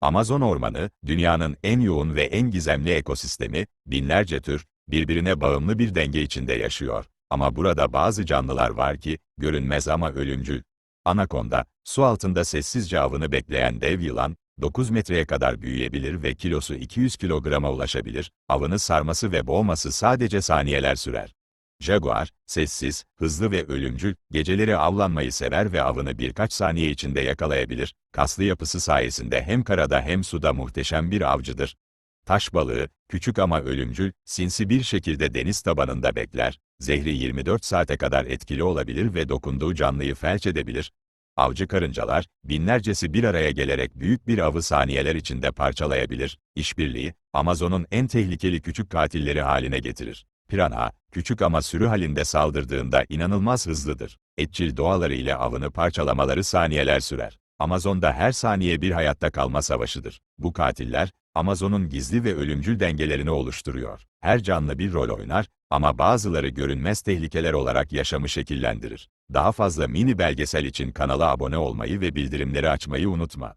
Amazon ormanı, dünyanın en yoğun ve en gizemli ekosistemi, binlerce tür, birbirine bağımlı bir denge içinde yaşıyor. Ama burada bazı canlılar var ki, görünmez ama ölümcül. Anakonda, su altında sessizce avını bekleyen dev yılan, 9 metreye kadar büyüyebilir ve kilosu 200 kilograma ulaşabilir, avını sarması ve boğması sadece saniyeler sürer. Jaguar, sessiz, hızlı ve ölümcül, geceleri avlanmayı sever ve avını birkaç saniye içinde yakalayabilir, kaslı yapısı sayesinde hem karada hem suda muhteşem bir avcıdır. Taş balığı, küçük ama ölümcül, sinsi bir şekilde deniz tabanında bekler, zehri 24 saate kadar etkili olabilir ve dokunduğu canlıyı felç edebilir. Avcı karıncalar, binlercesi bir araya gelerek büyük bir avı saniyeler içinde parçalayabilir. İşbirliği, Amazon'un en tehlikeli küçük katilleri haline getirir. Pirana, küçük ama sürü halinde saldırdığında inanılmaz hızlıdır. Etçil doğaları ile avını parçalamaları saniyeler sürer. Amazon'da her saniye bir hayatta kalma savaşıdır. Bu katiller, Amazon'un gizli ve ölümcül dengelerini oluşturuyor. Her canlı bir rol oynar ama bazıları görünmez tehlikeler olarak yaşamı şekillendirir. Daha fazla mini belgesel için kanala abone olmayı ve bildirimleri açmayı unutma.